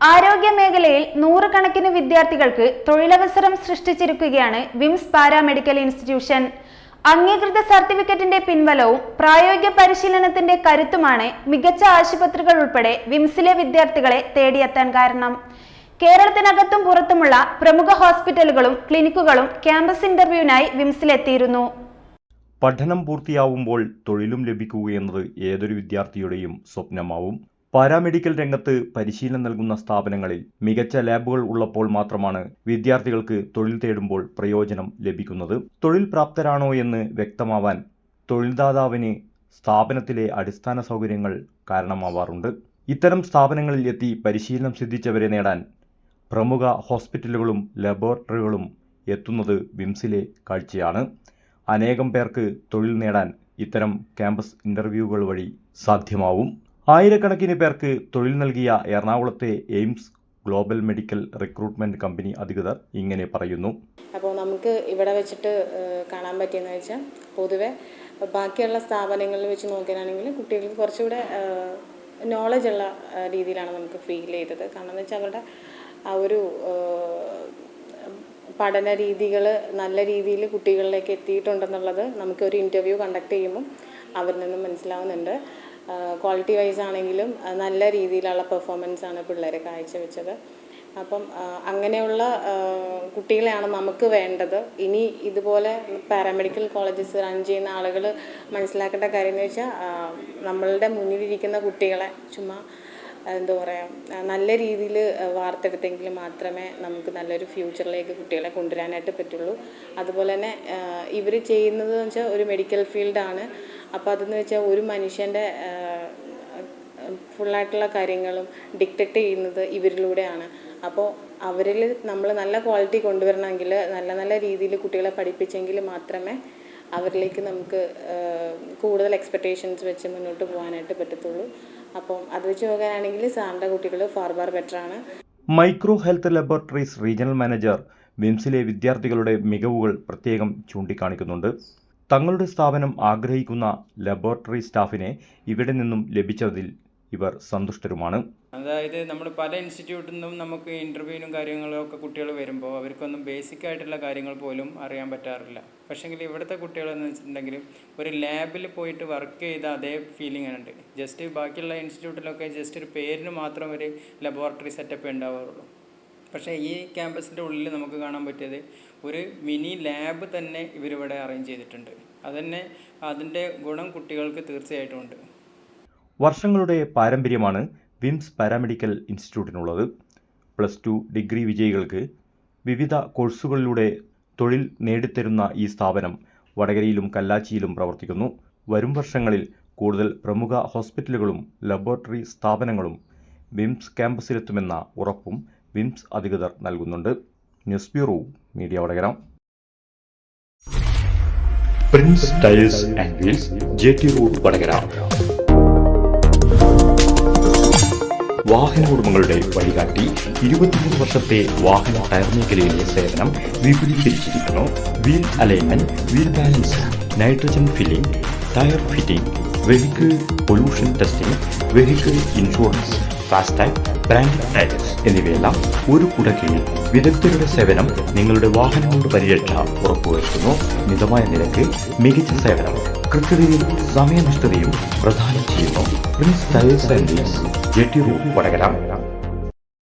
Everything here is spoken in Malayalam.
ആരോഗ്യ മേഖലയിൽ നൂറുകണക്കിന് വിദ്യാർത്ഥികൾക്ക് തൊഴിലവസരം സൃഷ്ടിച്ചിരിക്കുകയാണ് വിംസ് പാരാമെഡിക്കൽ ഇൻസ്റ്റിറ്റ്യൂഷൻ. അംഗീകൃത സർട്ടിഫിക്കറ്റിന്റെ പിൻബലവും പ്രായോഗിക പരിശീലനത്തിന്റെ കരുത്തുമാണ് മികച്ച ആശുപത്രികൾ ഉൾപ്പെടെ വിംസിലെ വിദ്യാർത്ഥികളെ തേടിയെത്താൻ കാരണം. കേരളത്തിനകത്തും പുറത്തുമുള്ള പ്രമുഖ ഹോസ്പിറ്റലുകളും ക്ലിനിക്കുകളും ക്യാമ്പസ് ഇന്റർവ്യൂവിനായി വിംസിലെത്തിയിരുന്നു. പഠനം പൂർത്തിയാവുമ്പോൾ തൊഴിലും ലഭിക്കുകയെന്നത് ഏതൊരു വിദ്യാർത്ഥിയുടെയും സ്വപ്നമാവും. പാരാമെഡിക്കൽ രംഗത്ത് പരിശീലനം നൽകുന്ന സ്ഥാപനങ്ങളിൽ മികച്ച ലാബുകൾ ഉള്ളപ്പോൾ മാത്രമാണ് വിദ്യാർത്ഥികൾക്ക് തൊഴിൽ തേടുമ്പോൾ പ്രയോജനം ലഭിക്കുന്നത്. തൊഴിൽ പ്രാപ്തരാണോ എന്ന് വ്യക്തമാവാൻ തൊഴിൽദാതാവിന് സ്ഥാപനത്തിലെ അടിസ്ഥാന സൗകര്യങ്ങൾ കാരണമാവാറുണ്ട്. ഇത്തരം സ്ഥാപനങ്ങളിൽ എത്തി പരിശീലനം സിദ്ധിച്ചവരെ നേടാൻ പ്രമുഖ ഹോസ്പിറ്റലുകളും ലബോറട്ടറികളും എത്തുന്നത് വിംസിലെ കാഴ്ചയാണ്. അനേകം പേർക്ക് തൊഴിൽ നേടാൻ ഇത്തരം ക്യാമ്പസ് ഇന്റർവ്യൂകൾ വഴി സാധ്യമാവും. ആയിരക്കണക്കിന് പേർക്ക് തൊഴിൽ നൽകിയ എറണാകുളത്തെ AIMS Global Medical Recruitment company അധികൃതർ ഇങ്ങനെ പറയുന്നു. അപ്പോൾ നമുക്ക് ഇവിടെ വെച്ചിട്ട് കാണാൻ പറ്റിയെന്ന് വെച്ചാൽ പൊതുവെ ബാക്കിയുള്ള സ്ഥാപനങ്ങളിൽ വെച്ച് നോക്കുകയാണെങ്കിൽ കുട്ടികൾക്ക് കുറച്ചുകൂടെ നോളജ് ഉള്ള രീതിയിലാണ് നമുക്ക് ഫീൽ ചെയ്തത്. കാരണം എന്ന് വെച്ചാൽ അവരുടെ ആ ഒരു പഠന രീതികൾ നല്ല രീതിയിൽ കുട്ടികളിലേക്ക് എത്തിയിട്ടുണ്ടെന്നുള്ളത് നമുക്കൊരു ഇന്റർവ്യൂ കണ്ടക്ട് ചെയ്യുമ്പം അവരിൽ നിന്നും മനസ്സിലാവുന്നുണ്ട്. ക്വാളിറ്റി വൈസ് ആണെങ്കിലും നല്ല രീതിയിലുള്ള പെർഫോമൻസ് ആണ് പിള്ളേർ കാഴ്ചവെച്ചത്. അപ്പം അങ്ങനെയുള്ള കുട്ടികളെയാണ് നമുക്ക് വേണ്ടത്. ഇനി ഇതുപോലെ പാരാമെഡിക്കൽ കോളേജസ് റൺ ചെയ്യുന്ന ആളുകൾ മനസ്സിലാക്കേണ്ട കാര്യം എന്ന് വെച്ചാൽ നമ്മളുടെ മുന്നിലിരിക്കുന്ന കുട്ടികളെ ചുമ്മാ എന്താ പറയുക നല്ല രീതിയിൽ വാർത്തെടുത്തെങ്കിൽ മാത്രമേ നമുക്ക് നല്ലൊരു ഫ്യൂച്ചറിലേക്ക് കുട്ടികളെ കൊണ്ടുവരാനായിട്ട് പറ്റുള്ളൂ. അതുപോലെ തന്നെ ഇവർ ചെയ്യുന്നത് എന്ന് വെച്ചാൽ ഒരു മെഡിക്കൽ ഫീൽഡാണ് അപ്പോൾ അതെന്ന് വെച്ചാൽ ഒരു മനുഷ്യന്റെ ഫുള്ളായിട്ടുള്ള കാര്യങ്ങളും ഡിക്റ്റക്റ്റ് ചെയ്യുന്നത് ഇവരിലൂടെയാണ്. അപ്പോൾ അവരിൽ നമ്മൾ നല്ല ക്വാളിറ്റി കൊണ്ടുവരണമെങ്കിൽ നല്ല നല്ല രീതിയിൽ കുട്ടികളെ പഠിപ്പിച്ചെങ്കിൽ മാത്രമേ അവരിലേക്ക് നമുക്ക് കൂടുതൽ എക്സ്പെക്റ്റേഷൻസ് വെച്ച് മുന്നോട്ട് പോകാനായിട്ട് പറ്റത്തുള്ളൂ. അപ്പം അത് വെച്ച് നോക്കാനാണെങ്കിൽ സാറിന്റെ കുട്ടികൾ ഫാർബാർ ബെറ്ററാണ് Micro Health Laboratories regional manager വിംസിലെ വിദ്യാർത്ഥികളുടെ മികവുകൾ പ്രത്യേകം ചൂണ്ടിക്കാണിക്കുന്നുണ്ട്. തങ്ങളുടെ സ്ഥാപനം ആഗ്രഹിക്കുന്ന ലബോറട്ടറി സ്റ്റാഫിനെ ഇവിടെ നിന്നും ലഭിച്ചതിൽ ഇവർ സന്തുഷ്ടരുമാണ്. അതായത് നമ്മൾ പല ഇൻസ്റ്റിറ്റ്യൂട്ടിൽ നിന്നും നമുക്ക് ഇന്റർവ്യൂവിനും കാര്യങ്ങളും ഒക്കെ കുട്ടികൾ വരുമ്പോൾ അവർക്കൊന്നും ബേസിക് ആയിട്ടുള്ള കാര്യങ്ങൾ പോലും അറിയാൻ പറ്റാറില്ല. പക്ഷേങ്കിൽ ഇവിടുത്തെ കുട്ടികളെന്ന് വെച്ചിട്ടുണ്ടെങ്കിൽ ഒരു ലാബിൽ പോയിട്ട് വർക്ക് ചെയ്ത അതേ ഫീലിംഗ് ഉണ്ട്. ജസ്റ്റ് ബാക്കിയുള്ള ഇൻസ്റ്റിറ്റ്യൂട്ടിലൊക്കെ ജസ്റ്റ് ഒരു പേരിന് മാത്രം ഒരു ലബോറട്ടറി സെറ്റപ്പ് ഉണ്ടാവാറുള്ളൂ പക്ഷേ ഈ ക്യാമ്പസിന്റെ ഉള്ളിൽ നമുക്ക് കാണാൻ പറ്റിയത് ഒരു മിനി ലാബ് തന്നെ ഇവരിവിടെ അറേഞ്ച് ചെയ്തിട്ടുണ്ട്. അതന്നെ അതിന്റെ ഗുണം കുട്ടികൾക്ക് തീർച്ചയായിട്ടും ഉണ്ട് വർഷങ്ങളുടെ പാരമ്പര്യമാണ് വിംസ് പാരാമെഡിക്കൽ ഇൻസ്റ്റിറ്റ്യൂട്ടിനുള്ളത്. പ്ലസ് ടു ഡിഗ്രി വിജയികൾക്ക് വിവിധ കോഴ്സുകളിലൂടെ തൊഴിൽ നേടിത്തരുന്ന ഈ സ്ഥാപനം വടകരയിലും കല്ലാച്ചിയിലും പ്രവർത്തിക്കുന്നു. വരും വർഷങ്ങളിൽ കൂടുതൽ പ്രമുഖ ഹോസ്പിറ്റലുകളും ലബോറട്ടറി സ്ഥാപനങ്ങളും വിംസ് ക്യാമ്പസിലെത്തുമെന്ന ഉറപ്പും വിംസ് അധികൃതർ നൽകുന്നുണ്ട്. News Bureau Media Vadakara. Prince Tiles and Wheels J T road Vadakara. വാഹന ഉടമകളുടെ വഴികാട്ടി ഇരുപത്തിമൂന്ന് വർഷത്തെ വാഹന ടയർ മേഖലയിലെ സേവനം വിപുലീകരിച്ചിരിക്കുന്നു. Wheel alignment wheel balance nitrogen filling tyre fitting vehicle pollution testing vehicle insurance FASTag brand ads എന്നിവയെല്ലാം ഒരു കുടക്കീഴിൽ വിദഗ്ധരുടെ സേവനം നിങ്ങളുടെ വാഹനങ്ങളുടെ പരിരക്ഷ ഉറപ്പുവരുത്തുന്നു. മിതമായ നിരക്ക് മികച്ച സേവനം കൃത്യതയും സമയനിഷ്ഠതയും പ്രദാനം ചെയ്യുന്നു. Prince Tyres and J T road Vadakara.